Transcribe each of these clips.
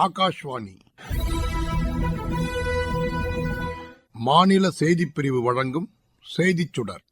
ஆகாஷ்வாணி. மாநில செய்திப் பிரிவு வழங்கும் செய்திச் சுடர்.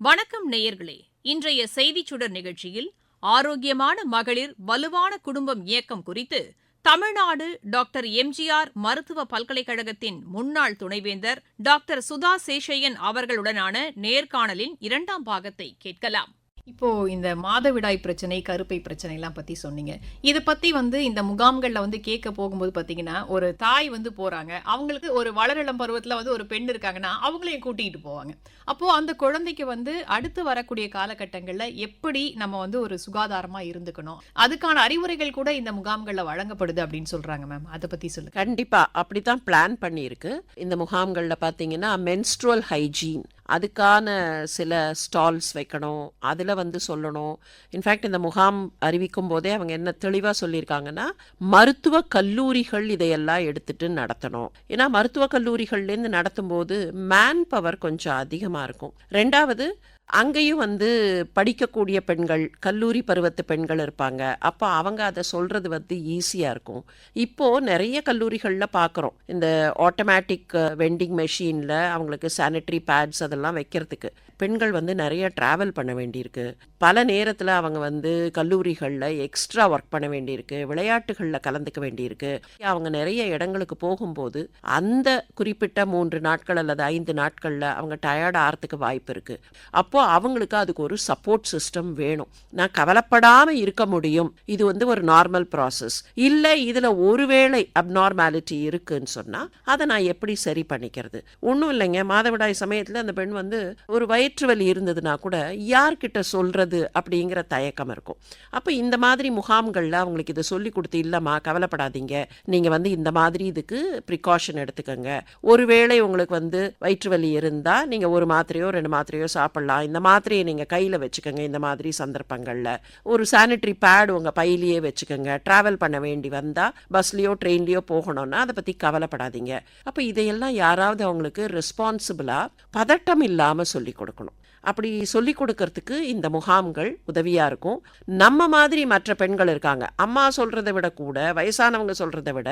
வணக்கம் நேயர்களே. இன்றைய செய்திச் சுடர் நிகழ்ச்சியில் ஆரோக்கியமான மகளிர் வலுவான குடும்பம் இயக்கம் குறித்து தமிழ்நாடு டாக்டர் எம்ஜிஆர் மருத்துவ பல்கலைக்கழகத்தின் முன்னாள் துணைவேந்தர் டாக்டர் சுதா சேஷையன் அவர்களுடனான நேர்காணலின் இரண்டாம் பாகத்தை கேட்கலாம். இப்போ இந்த மாதவிடாய் பிரச்சனை கருப்பை பிரச்சனைலாம் பற்றி பத்தி சொன்னீங்க. இதை பத்தி வந்து இந்த முகாம்களில் வந்து கேட்க போகும்போது பாத்தீங்கன்னா ஒரு தாய் வந்து போறாங்க. அவங்களுக்கு ஒரு வளரிளம் பருவத்தில் வந்து ஒரு பெண் இருக்காங்கன்னா அவங்களையும் கூட்டிகிட்டு போவாங்க. அப்போ அந்த குழந்தைக்கு வந்து அடுத்து வரக்கூடிய காலகட்டங்களில் எப்படி நம்ம வந்து ஒரு சுகாதாரமா இருந்துக்கணும்? அதுக்கான அறிவுரைகள் கூட இந்த முகாம்களில் வழங்கப்படுது அப்படின்னு சொல்றாங்க மேம். அதை பத்தி சொல்லுங்க. கண்டிப்பா. அப்படித்தான் பிளான் பண்ணியிருக்கு. இந்த முகாம்களில் பார்த்தீங்கன்னா மென்ஸ்ட்ரல் ஹைஜீன் அதுக்கான சில ஸ்டால்ஸ் வைக்கணும் அதில் வந்து சொல்லணும். இன்ஃபேக்ட் இந்த முகாம் அறிவிக்கும் போதே அவங்க என்ன தெளிவாக சொல்லியிருக்காங்கன்னா மருத்துவ கல்லூரிகள் இதையெல்லாம் எடுத்துட்டு நடத்தணும். ஏன்னா மருத்துவ கல்லூரிகள்லேருந்து நடத்தும்போது மேன் பவர் கொஞ்சம் அதிகமாக இருக்கும். ரெண்டாவது அங்கேயும் வந்து படிக்கக்கூடிய பெண்கள் கல்லூரி பருவத்து பெண்கள் இருப்பாங்க. அப்போ அவங்க அதை சொல்கிறது வந்து ஈஸியாக இருக்கும். இப்போது நிறைய கல்லூரிகளில் பார்க்குறோம் இந்த ஆட்டோமேட்டிக் வெண்டிங் மெஷினில் அவங்களுக்கு சானிட்டரி பேட்ஸ் அதெல்லாம் வைக்கிறதுக்கு. பெண்கள் வந்து நிறைய ட்ராவல் பண்ண வேண்டியிருக்கு. பல நேரத்தில் அவங்க வந்து கல்லூரிகளில் எக்ஸ்ட்ரா ஒர்க் பண்ண வேண்டியிருக்கு. விளையாட்டுகளில் கலந்துக்க வேண்டியிருக்கு. அவங்க நிறைய இடங்களுக்கு போகும்போது அந்த குறிப்பிட்ட மூன்று நாட்கள் அல்லது ஐந்து நாட்களில் அவங்க டயர்ட் ஆகிறதுக்கு வாய்ப்பு இருக்குது அப்போ அவங்களுக்கு அதுக்கு ஒரு சப்போர்ட் சிஸ்டம் வேணும். நான் கவலைப்படாமல் இருக்க முடியும். இது வந்து ஒரு நார்மல் ப்ராசஸ் இல்லை இதில் ஒருவேளை அப்நார்மாலிட்டி இருக்குன்னு சொன்னால் அதை நான் எப்படி சரி பண்ணிக்கிறது? ஒன்றும் இல்லைங்க. மாதவிடாய் சமயத்தில் அந்த பெண் வந்து ஒரு வயிற்று வலி இருந்ததுன்னா கூட யார்கிட்ட சொல்கிறது அப்படிங்கிற தயக்கம் இருக்கும். அப்போ இந்த மாதிரி முகாம்களில் அவங்களுக்கு இதை சொல்லி கொடுத்து இல்லைம்மா கவலைப்படாதீங்க. நீங்கள் வந்து இந்த மாதிரி இதுக்கு ப்ரிகாஷன் எடுத்துக்கோங்க. ஒருவேளை உங்களுக்கு வந்து வயிற்று வலி இருந்தால் நீங்கள் ஒரு மாத்திரையோ ரெண்டு மாத்திரையோ சாப்பிட்லாம். இந்த மாத்திரையை நீங்கள் கையில் வச்சுக்கோங்க இந்த மாதிரி சந்தர்ப்பங்களில். ஒரு சானிட்ரி பேட் உங்கள் பையிலேயே வச்சுக்கோங்க. ட்ராவல் பண்ண வேண்டி வந்தால் பஸ்லேயோ ட்ரெயின்லேயோ போகணும்னா அதை பற்றி கவலைப்படாதீங்க. அப்போ இதையெல்லாம் யாராவது அவங்களுக்கு ரெஸ்பான்சிபிளாக பதட்டம் இல்லாமல் சொல்லி கொடுக்கணும். அப்படி சொல்லி கொடுக்கறதுக்கு இந்த முகாம்கள் உதவியாக இருக்கும். நம்ம மாதிரி மற்ற பெண்கள் இருக்காங்க. அம்மா சொல்கிறத விட கூட வயசானவங்க சொல்கிறத விட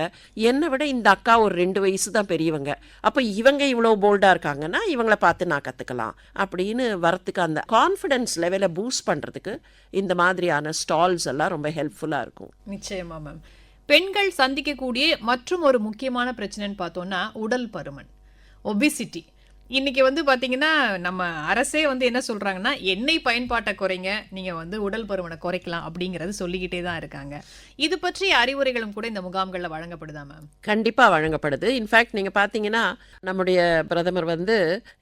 என்னை விட இந்த அக்கா ஒரு ரெண்டு வயசு தான் பெரியவங்க. அப்போ இவங்க இவ்வளோ போல்டாக இருக்காங்கன்னா இவங்கள பார்த்து நான் கற்றுக்கலாம் அப்படின்னு வரத்துக்கு அந்த கான்ஃபிடென்ஸ் லெவலை பூஸ்ட் பண்ணுறதுக்கு இந்த மாதிரியான ஸ்டால்ஸ் எல்லாம் ரொம்ப ஹெல்ப்ஃபுல்லாக இருக்கும். நிச்சயமா மேம் பெண்கள் சந்திக்கக்கூடிய மற்றும் ஒரு முக்கியமான பிரச்சனைன்னு பார்த்தோம்னா உடல் பருமன். ஒபிசிட்டி இன்றைக்கி வந்து பார்த்திங்கன்னா நம்ம அரசே வந்து என்ன சொல்கிறாங்கன்னா எண்ணெய் பயன்பாட்டை குறைங்க நீங்கள் வந்து உடல் பருமனை குறைக்கலாம் அப்படிங்கிறது சொல்லிக்கிட்டே தான் இருக்காங்க. இது பற்றிய அறிவுரைகளும் கூட இந்த முகாம்களில் வழங்கப்படுதா மேம்? கண்டிப்பாக வழங்கப்படுது. இன்ஃபேக்ட் நீங்கள் பார்த்தீங்கன்னா நம்முடைய பிரதமர் வந்து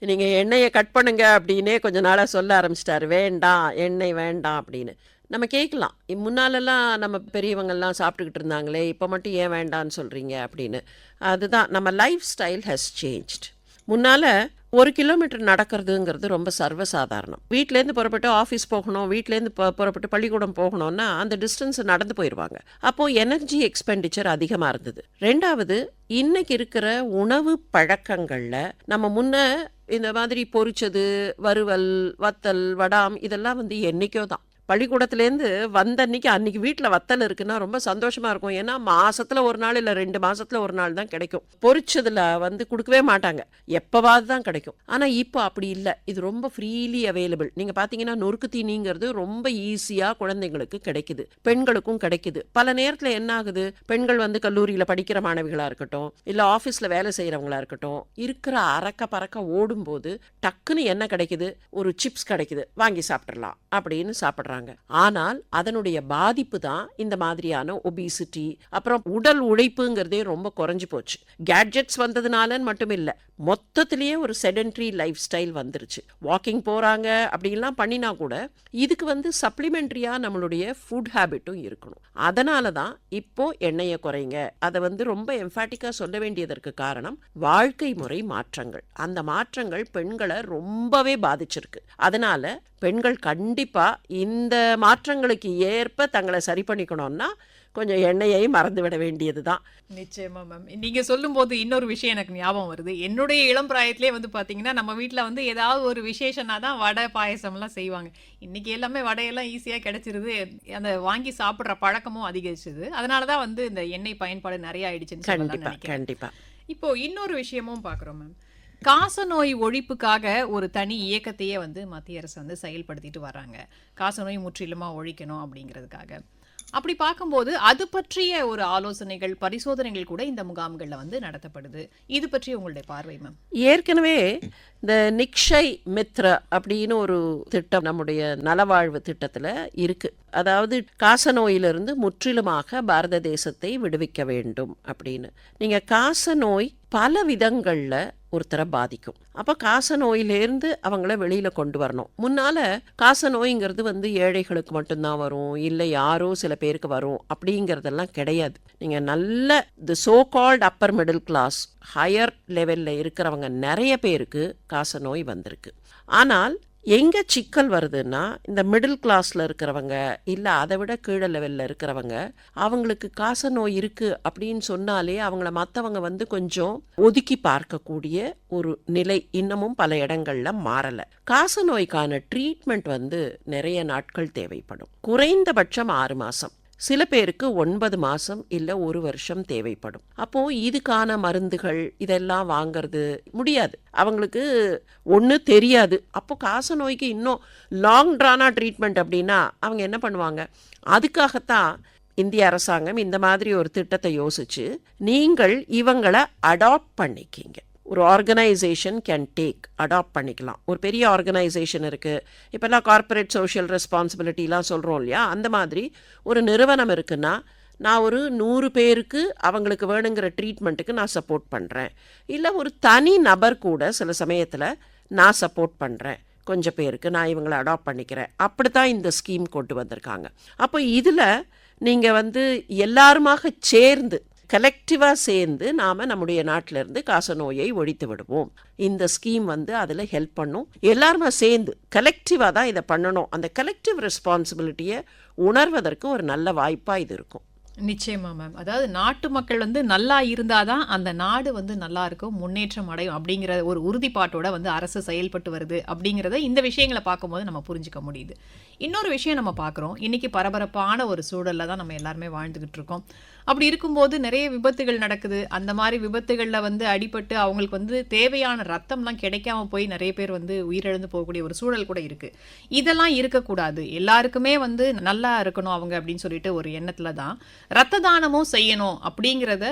நீங்கள் எண்ணெயை கட் பண்ணுங்க அப்படின்னே கொஞ்ச நாளாக சொல்ல ஆரம்பிச்சிட்டாரு. வேண்டாம் எண்ணெய் வேண்டாம் அப்படின்னு. நம்ம கேட்கலாம். முன்னாலெல்லாம் நம்ம பெரியவங்கள்லாம் சாப்பிட்டுக்கிட்டு இருந்தாங்களே இப்போ மட்டும் ஏன் வேண்டான்னு சொல்கிறீங்க அப்படின்னு. அதுதான் நம்ம லைஃப் ஸ்டைல் ஹஸ் சேஞ்ச்ட் முன்னால் ஒரு கிலோமீட்டர் நடக்கிறதுங்கிறது ரொம்ப சர்வசாதாரணம். வீட்டிலேருந்து புறப்பட்டு ஆஃபீஸ் போகணும் வீட்டிலேருந்து புறப்பட்டு பள்ளிக்கூடம் போகணும்னா அந்த டிஸ்டன்ஸ் நடந்து போயிடுவாங்க அப்போது எனர்ஜி எக்ஸ்பெண்டிச்சர் அதிகமாக இருந்தது. ரெண்டாவது இன்னைக்கு இருக்கிற உணவு பழக்கங்களில் நம்ம முன்ன இந்த மாதிரி பொரிச்சது வறுவல் வத்தல் வடாம் இதெல்லாம் வந்து என்றைக்கோ தான். பள்ளிக்கூடத்துலேருந்து வந்த அன்னைக்கு அன்றைக்கி வீட்டில் வத்தல் இருக்குன்னா ரொம்ப சந்தோஷமாக இருக்கும். ஏன்னா மாதத்தில் ஒரு நாள் இல்லை ரெண்டு மாதத்தில் ஒரு நாள் தான் கிடைக்கும். பொறிச்சதில் வந்து கொடுக்கவே மாட்டாங்க. எப்போவாது தான் கிடைக்கும். ஆனால் இப்போ அப்படி இல்லை. இது ரொம்ப ஃப்ரீலி அவைலபிள் நீங்கள் பார்த்தீங்கன்னா நொறுக்கு தீனிங்கிறது ரொம்ப ஈஸியாக குழந்தைங்களுக்கு கிடைக்குது. பெண்களுக்கும் கிடைக்குது. பல நேரத்தில் என்ன ஆகுது? பெண்கள் வந்து கல்லூரியில் படிக்கிற மாணவிகளாக இருக்கட்டும் இல்லை ஆஃபீஸில் வேலை செய்கிறவங்களா இருக்கட்டும் இருக்கிற அறக்க பறக்க ஓடும்போது டக்குன்னு என்ன கிடைக்குது? ஒரு சிப்ஸ் கிடைக்குது. வாங்கி சாப்பிட்றலாம் அப்படின்னு சாப்பிட்றாங்க. ஆனால் அதனுடைய பாதிப்பு தான் இந்த மாதிரியான ஒபிசிட்டி அப்புறம் உடல் உழைப்புங்கிறதே ரொம்ப குறைஞ்சு போச்சு. கேட்ஜெட்ஸ் வந்ததுனாலன்னு மட்டும் இல்லை மொத்தத்திலேயே ஒரு செடென்ட்ரி லைஃப் ஸ்டைல் வந்துருச்சு. வாக்கிங் போகிறாங்க அப்படின்லாம் பண்ணினா கூட இதுக்கு வந்து சப்ளிமெண்ட்ரியாக நம்மளுடைய ஃபுட் ஹேபிட்டும் இருக்கணும். அதனால தான் இப்போ எண்ணெயை குறைங்க. அதை வந்து ரொம்ப எம்ஃபாட்டிக்காக சொல்ல வேண்டியதற்கு காரணம் வாழ்க்கை முறை மாற்றங்கள். அந்த மாற்றங்கள் பெண்களை ரொம்பவே பாதிச்சிருக்கு. அதனால பெண்கள் கண்டிப்பாக இந்த மாற்றங்களுக்கு ஏற்ப தங்களை சரி பண்ணிக்கணும்னா கொஞ்சம் எண்ணெயை மறந்து விட வேண்டியது தான் நிச்சயமா மேம் நீங்க சொல்லும்போது இன்னொரு விஷயம் எனக்கு ஞாபகம் வருது. என்னுடைய இளம் பிராயத்திலே வந்து பாத்தீங்கன்னா நம்ம வீட்ல வந்து ஏதாவது ஒரு விசேஷம்னா தான் வடை பாயசம் எல்லாம் செய்வாங்க. இன்னைக்கு எல்லாமே வடையெல்லாம் ஈஸியா கிடைச்சிருது. அந்த வாங்கி சாப்பிடுற பழக்கமும் அதிகரிச்சது. அதனாலதான் வந்து இந்த எண்ணெய் பயன்பாடு நிறைய ஆயிடுச்சுன்னு கண்டிப்பா கண்டிப்பா. இப்போ இன்னொரு விஷயமும் பார்க்குறோம் மேம் காசநோய் ஒழிப்புக்காக ஒரு தனி இயக்கத்தையே வந்து மத்திய அரசு வந்து செயல்படுத்திட்டு வராங்க காசநோய் முற்றிலுமாக ஒழிக்கணும் அப்படிங்கிறதுக்காக. அப்படி பார்க்கும்போது அது பற்றிய ஒரு ஆலோசனைகள் பரிசோதனைகள் கூட இந்த முகாம்களில் வந்து நடத்தப்படுது. இது பற்றி உங்களுடைய பார்வை மேம் ஏற்கனவே இந்த நிக்ஷய் மித்ர அப்படின்னு ஒரு திட்டம் நம்முடைய நலவாழ்வு திட்டத்தில் இருக்கு. அதாவது காசநோயிலிருந்து முற்றிலுமாக பாரத தேசத்தை விடுவிக்க வேண்டும் அப்படின்னு. நீங்கள் காசநோய் பல விதங்களில் ஒருத்தரை பாதிக்கும். அப்போ காசநோயிலேருந்து அவங்கள வெளியில் கொண்டு வரணும். முன்னால் காச நோய்ங்கிறது வந்து ஏழைகளுக்கு மட்டும்தான் வரும். இல்லை யாரோ சில பேருக்கு வரும். அப்படிங்கிறதெல்லாம் கிடையாது. நீங்கள் நல்ல the so called upper middle class higher லெவலில் இருக்கிறவங்க நிறைய பேருக்கு காச நோய் வந்திருக்கு. ஆனால் எங்கே சிக்கல் வருதுன்னா இந்த மிடில் கிளாஸில் இருக்கிறவங்க இல்லை அதை விட கீழே லெவலில் இருக்கிறவங்க அவங்களுக்கு காச நோய் இருக்குது அப்படின்னு சொன்னாலே அவங்கள மற்றவங்க வந்து கொஞ்சம் ஒதுக்கி பார்க்கக்கூடிய ஒரு நிலை இன்னமும் பல இடங்களில் மாறலை. காச நோய்க்கான ட்ரீட்மெண்ட் வந்து நிறைய நாட்கள் தேவைப்படும். குறைந்தபட்சம் ஆறு மாதம் சில பேருக்கு ஒன்பது மாதம் இல்லை ஒரு வருஷம் தேவைப்படும். அப்போது இதுக்கான மருந்துகள் இதெல்லாம் வாங்கிறது முடியாது. அவங்களுக்கு ஒன்று தெரியாது. அப்போ காச நோய்க்கு இன்னும் லாங் ட்ரானா ட்ரீட்மெண்ட் அப்படின்னா அவங்க என்ன பண்ணுவாங்க? அதுக்காகத்தான் இந்திய அரசாங்கம் இந்த மாதிரி ஒரு திட்டத்தை யோசிச்சு நீங்கள் இவங்களை அடாப்ட் பண்ணிக்கிங்க. ஒரு ஆர்கனைசேஷன் கேன் டேக் அடாப்ட் பண்ணிக்கலாம். ஒரு பெரிய ஆர்கனைசேஷன் இருக்குது இப்போல்லாம் கார்ப்பரேட் சோஷியல் ரெஸ்பான்சிபிலிட்டிலாம் சொல்கிறோம் இல்லையா? அந்த மாதிரி ஒரு நிறுவனம் இருக்குன்னா நான் ஒரு நூறு பேருக்கு அவங்களுக்கு வேணுங்கிற ட்ரீட்மெண்ட்டுக்கு நான் சப்போர்ட் பண்ணுறேன் இல்லை ஒரு தனி நபர் கூட சில சமயத்தில் நான் சப்போர்ட் பண்ணுறேன் கொஞ்சம் பேருக்கு நான் இவங்களை அடாப்ட் பண்ணிக்கிறேன். அப்படி தான் இந்த ஸ்கீம் கொண்டு வந்திருக்காங்க. அப்போ இதில் நீங்கள் வந்து எல்லாருமாக சேர்ந்து கலெக்டிவாக சேர்ந்து நாம் நம்முடைய நாட்டிலேருந்து காசநோயை ஒழித்து விடுவோம். இந்த ஸ்கீம் வந்து அதில் ஹெல்ப் பண்ணும். எல்லாருமே சேர்ந்து கலெக்டிவாக தான் இதை பண்ணணும். அந்த கலெக்டிவ் ரெஸ்பான்சிபிலிட்டியை உணர்வதற்கு ஒரு நல்ல வாய்ப்பாக இது இருக்கும். நிச்சயமா மேம் அதாவது நாட்டு மக்கள் வந்து நல்லா இருந்தால் தான் அந்த நாடு வந்து நல்லா இருக்கும் முன்னேற்றம் அடையும் அப்படிங்கிற ஒரு உறுதிப்பாட்டோட வந்து அரசு செயல்பட்டு வருது அப்படிங்கிறத இந்த விஷயங்களை பார்க்கும்போது நம்ம புரிஞ்சுக்க முடியுது. இன்னொரு விஷயம் நம்ம பார்க்குறோம். இன்னைக்கு பரபரப்பான ஒரு சூழல்ல தான் நம்ம எல்லாருமே வாழ்ந்துக்கிட்டு இருக்கோம். அப்படி இருக்கும்போது நிறைய விபத்துகள் நடக்குது. அந்த மாதிரி விபத்துகளில் வந்து அடிபட்டு அவங்களுக்கு வந்து தேவையான ரத்தம்லாம் கிடைக்காம போய் நிறைய பேர் வந்து உயிரிழந்து போகக்கூடிய ஒரு சூழல் கூட இருக்குது இதெல்லாம் இருக்கக்கூடாது. எல்லாருக்குமே வந்து நல்லா இருக்கணும் அவங்க அப்படின்னு சொல்லிட்டு ஒரு எண்ணத்தில் தான் ரத்த தானமும் செய்யணும் அப்படிங்கிறத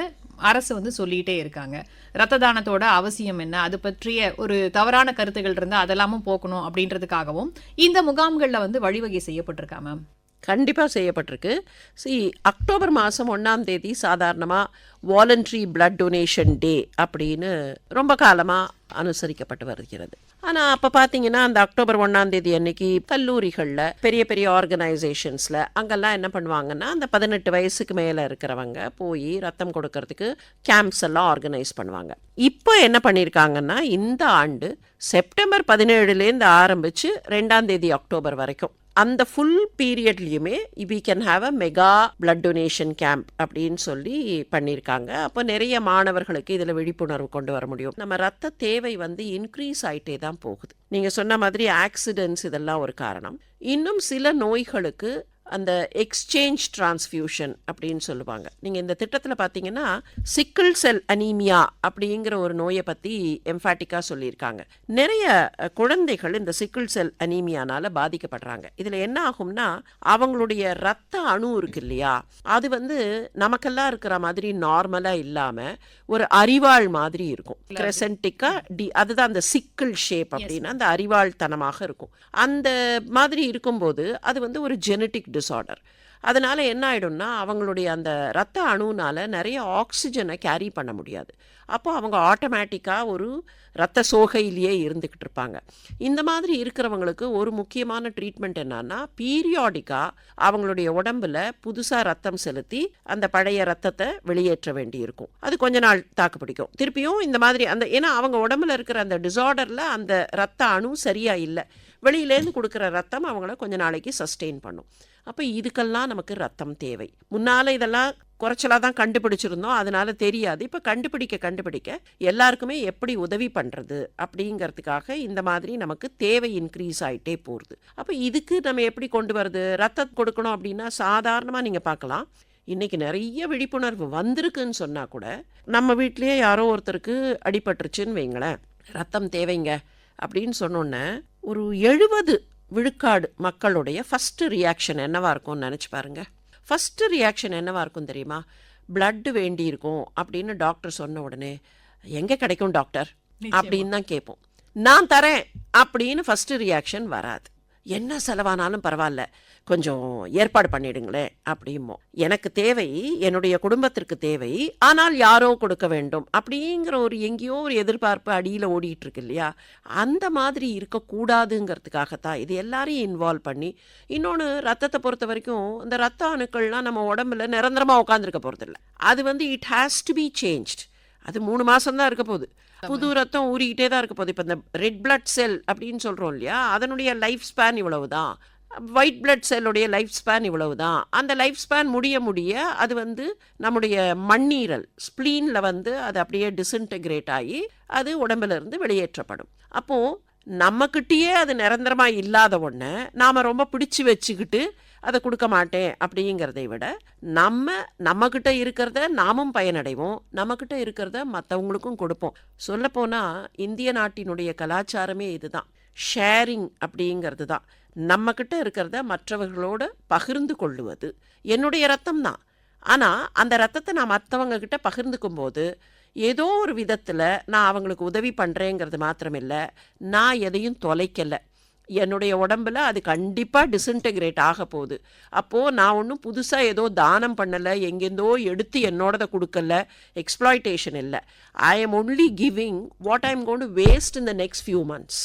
அரசு வந்து சொல்லிகிட்டே இருக்காங்க. ரத்த தானத்தோட அவசியம் என்ன? அது பற்றிய ஒரு தவறான கருத்துகள் இருந்தால் அதெல்லாமும் போக்கணும் அப்படின்றதுக்காகவும் இந்த முகாம்களில் வந்து வழிவகை செய்யப்பட்டிருக்கா மேம்? கண்டிப்பாக செய்யப்பட்டிருக்கு. சி அக்டோபர் மாதம் ஒன்றாம் தேதி சாதாரணமாக வாலண்ட்ரி பிளட் டொனேஷன் டே அப்படின்னு ரொம்ப காலமாக அனுசரிக்கப்பட்டு வருகிறது. ஆனால் அப்போ பார்த்தீங்கன்னா அந்த அக்டோபர் ஒன்றாம் தேதி அன்னைக்கு கல்லூரிகளில் பெரிய பெரிய ஆர்கனைசேஷன்ஸில் அங்கெல்லாம் என்ன பண்ணுவாங்கன்னா அந்த பதினெட்டு வயசுக்கு மேலே இருக்கிறவங்க போய் ரத்தம் கொடுக்கறதுக்கு கேம்ப்ஸ் எல்லாம் ஆர்கனைஸ் பண்ணுவாங்க. இப்போ என்ன பண்ணியிருக்காங்கன்னா இந்த ஆண்டு செப்டம்பர் பதினேழுலேருந்து ஆரம்பித்து ரெண்டாம் தேதி அக்டோபர் வரைக்கும் அந்த full பீரியட்லேயுமே we can have a mega blood donation camp அப்படின்னு சொல்லி பண்ணியிருக்காங்க அப்போ நிறைய மாணவர்களுக்கு இதில் விழிப்புணர்வு கொண்டு வர முடியும். நம்ம ரத்த தேவை வந்து இன்க்ரீஸ் ஆகிட்டே தான் போகுது. நீங்கள் சொன்ன மாதிரி ஆக்சிடென்ட்ஸ் இதெல்லாம் ஒரு காரணம். இன்னும் சில நோய்களுக்கு அந்த எக்ஸ்சேஞ்ச் டிரான்ஸ்ஃபியூஷன் அப்படின்னு சொல்லுவாங்க. நீங்கள் இந்த திட்டத்தில் பார்த்தீங்கன்னா சிக்கிள் செல் அனீமியா அப்படிங்கிற ஒரு நோயை பற்றி எம்ஃபாட்டிக்காக சொல்லியிருக்காங்க. நிறைய குழந்தைகள் இந்த சிக்கிள் செல் அனீமியானால பாதிக்கப்படுறாங்க. இதில் என்ன ஆகும்னா அவங்களுடைய ரத்த அணு இருக்கு இல்லையா? அது வந்து நமக்கெல்லாம் இருக்கிற மாதிரி நார்மலாக இல்லாமல் ஒரு அரிவாள் மாதிரி இருக்கும். கிரெசன்டிக்காக டி அதுதான் அந்த சிக்கிள் ஷேப் அப்படின்னா அந்த அரிவாள்தனமாக இருக்கும். அந்த மாதிரி இருக்கும்போது அது வந்து ஒரு ஜெனட்டிக் டிஸார்டர் அதனால் என்ன ஆயிடும்னா அவங்களுடைய அந்த ரத்த அணுனால் நிறைய ஆக்சிஜனை கேரி பண்ண முடியாது. அப்போ அவங்க ஆட்டோமேட்டிக்காக ஒரு ரத்த சோகையிலேயே இருந்துக்கிட்டு இருப்பாங்க. இந்த மாதிரி இருக்கிறவங்களுக்கு ஒரு முக்கியமான ட்ரீட்மெண்ட் என்னன்னா பீரியாடிக்காக அவங்களுடைய உடம்புல புதுசாக ரத்தம் செலுத்தி அந்த பழைய ரத்தத்தை வெளியேற்ற வேண்டி இருக்கும். அது கொஞ்ச நாள் தாக்கு பிடிக்கும். திருப்பியும் இந்த மாதிரி அந்த ஏன்னா அவங்க உடம்புல இருக்கிற அந்த டிசார்டரில் அந்த ரத்த அணு சரியாக இல்லை. வெளியிலேருந்து கொடுக்குற ரத்தம் அவங்கள கொஞ்ச நாளைக்கு சஸ்டெயின் பண்ணும். அப்போ இதுக்கெல்லாம் நமக்கு ரத்தம் தேவை. முன்னால் இதெல்லாம் குறைச்சலாக தான் கண்டுபிடிச்சிருந்தோம். அதனால தெரியாது. இப்போ கண்டுபிடிக்க கண்டுபிடிக்க எல்லாருக்குமே எப்படி உதவி பண்ணுறது அப்படிங்கிறதுக்காக இந்த மாதிரி நமக்கு தேவை இன்க்ரீஸ் ஆகிட்டே போகுது. அப்போ இதுக்கு நம்ம எப்படி கொண்டு வருது ரத்தம் கொடுக்கணும் அப்படின்னா சாதாரணமாக நீங்கள் பார்க்கலாம். இன்றைக்கி நிறைய விழிப்புணர்வு வந்திருக்குன்னு சொன்னால் கூட நம்ம வீட்லேயே யாரோ ஒருத்தருக்கு அடிபட்டுருச்சுன்னு வைங்களேன். ரத்தம் தேவைங்க அப்படின்னு சொன்னோன்னே ஒரு எழுபது விழுக்காடு மக்களுடைய ஃபர்ஸ்ட் ரியாக்ஷன் என்னவா இருக்கும்னு நினச்சி பாருங்க. ஃபர்ஸ்ட் ரியாக்ஷன் என்னவா இருக்கும் தெரியுமா? Blood வேண்டி இருக்கும் அப்படின்னு டாக்டர் சொன்ன உடனே எங்கே கிடைக்கும் டாக்டர் அப்படின்னு தான் கேட்போம். நான் தரேன் அப்படின்னு ஃபர்ஸ்ட் ரியாக்ஷன் வராது. என்ன செலவானாலும் பரவாயில்ல. கொஞ்சம் ஏற்பாடு பண்ணிடுங்களேன் அப்படிமோ எனக்கு தேவை என்னுடைய குடும்பத்திற்கு தேவை ஆனால் யாரோ கொடுக்க வேண்டும் அப்படிங்கிற ஒரு எங்கேயோ ஒரு எதிர்பார்ப்பு அடியில் ஓடிட்டு இருக்கு இல்லையா? அந்த மாதிரி இருக்கக்கூடாதுங்கிறதுக்காகத்தான் இது எல்லாரையும் இன்வால்வ் பண்ணி இன்னொன்று ரத்தத்தை பொறுத்த வரைக்கும் இந்த ரத்த அணுக்கள்லாம் நம்ம உடம்புல நிரந்தரமாக உட்காந்துருக்க போகிறதில்ல அது வந்து it has to be changed அது மூணு மாசம் தான் இருக்க போகுது. புது ரத்தம் ஊறிக்கிட்டே தான் இருக்க போகுது. இப்போ இந்த ரெட் blood செல் அப்படின்னு சொல்கிறோம் இல்லையா? அதனுடைய லைஃப் ஸ்பேன் இவ்வளவு தான் ஒயிட் பிளட் செல்லுடைய லைஃப் ஸ்பேன் இவ்வளவு தான் அந்த லைஃப் ஸ்பேன் முடிய முடிய அது வந்து நம்முடைய மண்ணீரல் ஸ்ப்ளீனில் வந்து அது அப்படியே டிஸ்இன்டெகிரேட் ஆகி அது உடம்புல இருந்து வெளியேற்றப்படும். அப்போது நம்மக்கிட்டேயே அது நிரந்தரமாக இல்லாத ஒன்று நாம் ரொம்ப பிடிச்சி வச்சுக்கிட்டு அதை கொடுக்க மாட்டேன் அப்படிங்கிறதை விட நம்ம நம்மக்கிட்ட இருக்கிறத நாமும் பயனடைவோம் நம்மக்கிட்ட இருக்கிறத மற்றவங்களுக்கும் கொடுப்போம். சொல்லப்போனால் இந்திய நாட்டினுடைய கலாச்சாரமே இதுதான். ஷேரிங் அப்படிங்கிறது தான். நம்மக்கிட்ட இருக்கிறத மற்றவர்களோட பகிர்ந்து கொள்ளுவது என்னுடைய ரத்தம் தான் ஆனால் அந்த ரத்தத்தை நான் மற்றவங்கக்கிட்ட பகிர்ந்துக்கும் போது ஏதோ ஒரு விதத்தில் நான் அவங்களுக்கு உதவி பண்ணுறேங்கிறது மாத்திரமில்லை நான் எதையும் தொலைக்கலை. என்னுடைய உடம்புல அது கண்டிப்பாக டிஸ்இன்டெகிரேட் ஆக போகுது. அப்போது நான் ஒன்றும் புதுசாக ஏதோ தானம் பண்ணலை எங்கேருந்தோ எடுத்து என்னோடதை கொடுக்கல எக்ஸ்ப்ளாய்டேஷன் இல்லை. I am only giving what I am gonna waste in the next few months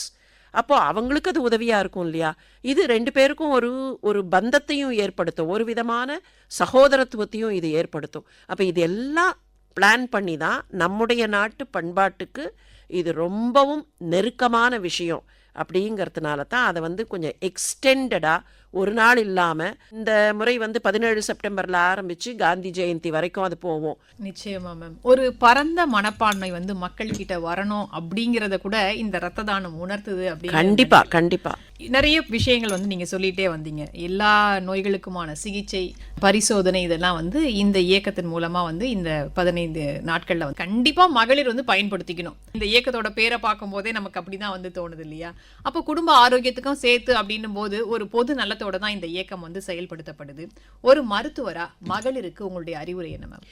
அப்போ அவங்களுக்கு அது உதவியாக இருக்கும் இல்லையா? இது ரெண்டு பேருக்கும் ஒரு ஒரு பந்தத்தையும் ஏற்படுத்தும். ஒரு விதமான சகோதரத்துவத்தையும் இது ஏற்படுத்தும். அப்போ இது எல்லாம் பிளான் பண்ணி தான் நம்முடைய நாட்டு பண்பாட்டுக்கு இது ரொம்பவும் நெருக்கமான விஷயம். அப்படிங்கிறதுனால தான் அதை வந்து கொஞ்சம் எக்ஸ்டெண்டடாக ஒரு நாள் இல்லாமல் இந்த முறை வந்து பதினேழு செப்டம்பரில் ஆரம்பித்து காந்தி ஜெயந்தி வரைக்கும் அது போவோம். நிச்சயமா மேம் ஒரு பரந்த மனப்பான்மை வந்து மக்கள் கிட்ட வரணும் அப்படிங்கறத கூட இந்த ரத்த தானம் உணர்த்துது அப்படின்னு கண்டிப்பா கண்டிப்பா. நிறைய விஷயங்கள் வந்து நீங்க சொல்லிட்டே வந்தீங்க. எல்லா நோய்களுக்குமான சிகிச்சை பரிசோதனை இதெல்லாம் வந்து இந்த இயக்கத்தின் மூலமா வந்து இந்த பதினைந்து நாட்கள்ல வந்து கண்டிப்பா மகளிர் வந்து பயன்படுத்திக்கணும். இந்த இயக்கத்தோட பேரை பார்க்கும் போதே நமக்கு அப்படிதான் வந்து தோணுது இல்லையா? அப்போ குடும்ப ஆரோக்கியத்துக்கும் சேர்த்து அப்படின்னும் போது ஒரு பொது நோக்கத்தோட தான் இந்த இயக்கம் வந்து செயல்படுத்தப்படுது. ஒரு மருத்துவரா மகளிருக்கு உங்களுடைய அறிவுரை என்ன மேம்?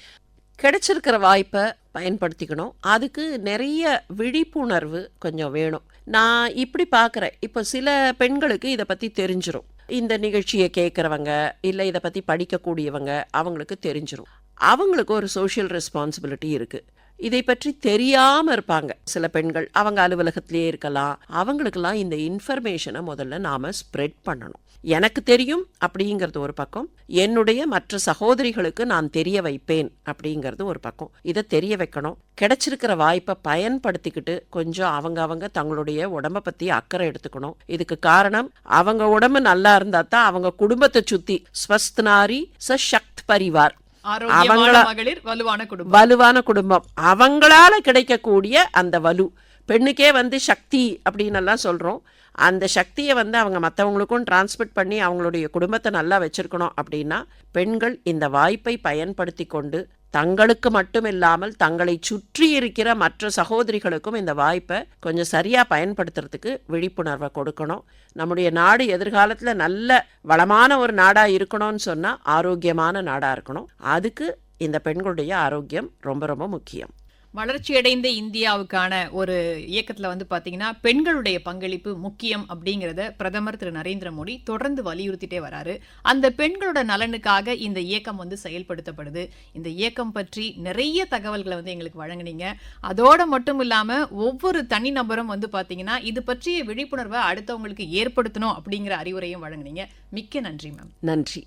கிடைச்சிருக்கிற வாய்ப்பை பயன்படுத்திக்கணும். அதுக்கு நிறைய விழிப்புணர்வு கொஞ்சம் வேணும். நான் இப்படி பார்க்குறேன். இப்போ சில பெண்களுக்கு இதை பற்றி தெரிஞ்சிடும் இந்த நிகழ்ச்சியை கேட்குறவங்க இல்லை இதை பற்றி படிக்கக்கூடியவங்க அவங்களுக்கு தெரிஞ்சிடும் அவங்களுக்கு ஒரு சோஷியல் ரெஸ்பான்சிபிலிட்டி இருக்குது இதை பற்றி தெரியாமல் இருப்பாங்க. சில பெண்கள் அவங்க அலுவலகத்திலேயே இருக்கலாம். அவங்களுக்கெல்லாம் இந்த இன்ஃபர்மேஷனை முதல்ல நாம் ஸ்ப்ரெட் பண்ணணும். எனக்கு தெரியும் அப்படிங்கிறது ஒரு பக்கம். என்னுடைய மற்ற சகோதரிகளுக்கு நான் தெரிய வைப்பேன் அப்படிங்கிறது ஒரு பக்கம். இதை தெரிய வைக்கணும். கிடைச்சிருக்கிற வாய்ப்பை பயன்படுத்திக்கிட்டு கொஞ்சம் அவங்க அவங்க தங்களுடைய உடம்ப பற்றி அக்கறை எடுத்துக்கணும். இதுக்கு காரணம் அவங்க உடம்பு நல்லா இருந்தா தான் அவங்க குடும்பத்தை சுற்றி ஸ்வஸ்த் நாரி ச சக்த் பரிவார். அவங்கள- மகளிர் வலுவான குடும்பம். வலுவான குடும்பம். அவங்களால கிடைக்கக்கூடிய அந்த வலு. பெண்ணுக்கே வந்து சக்தி அப்படின்னு எல்லாம் சொல்கிறோம் அந்த சக்தியை வந்து அவங்க மற்றவங்களுக்கும் டிரான்ஸ்மிட் பண்ணி அவங்களுடைய குடும்பத்தை நல்லா வச்சுருக்கணும் அப்படின்னா பெண்கள் இந்த வாய்ப்பை பயன்படுத்தி கொண்டு தங்களுக்கு மட்டும் இல்லாமல் தங்களை சுற்றி இருக்கிற மற்ற சகோதரிகளுக்கும் இந்த வாய்ப்பை கொஞ்சம் சரியாக பயன்படுத்துறதுக்கு விழிப்புணர்வை கொடுக்கணும். நம்முடைய நாடு எதிர்காலத்தில் நல்ல வளமான ஒரு நாடாக இருக்கணும்னு சொன்னால் ஆரோக்கியமான நாடாக இருக்கணும். அதுக்கு இந்த பெண்களுடைய ஆரோக்கியம் ரொம்ப ரொம்ப முக்கியம். வளர்ச்சியடைந்த இந்தியாவுக்கான ஒரு இயக்கத்தில் வந்து பார்த்தீங்கன்னா பெண்களுடைய பங்களிப்பு முக்கியம் அப்படிங்கிறத பிரதமர் திரு நரேந்திர மோடி தொடர்ந்து வலியுறுத்திட்டே வராரு. அந்த பெண்களோட நலனுக்காக இந்த இயக்கம் வந்து செயல்படுத்தப்படுது. இந்த இயக்கம் பற்றி நிறைய தகவல்களை வந்து எங்களுக்கு வழங்குனீங்க. அதோடு மட்டும் இல்லாமல் ஒவ்வொரு தனிநபரும் வந்து பார்த்தீங்கன்னா இது பற்றிய விழிப்புணர்வை அடுத்தவங்களுக்கு ஏற்படுத்தணும் அப்படிங்கிற அறிவுரையும் வழங்குனீங்க. மிக்க நன்றி மேம். நன்றி.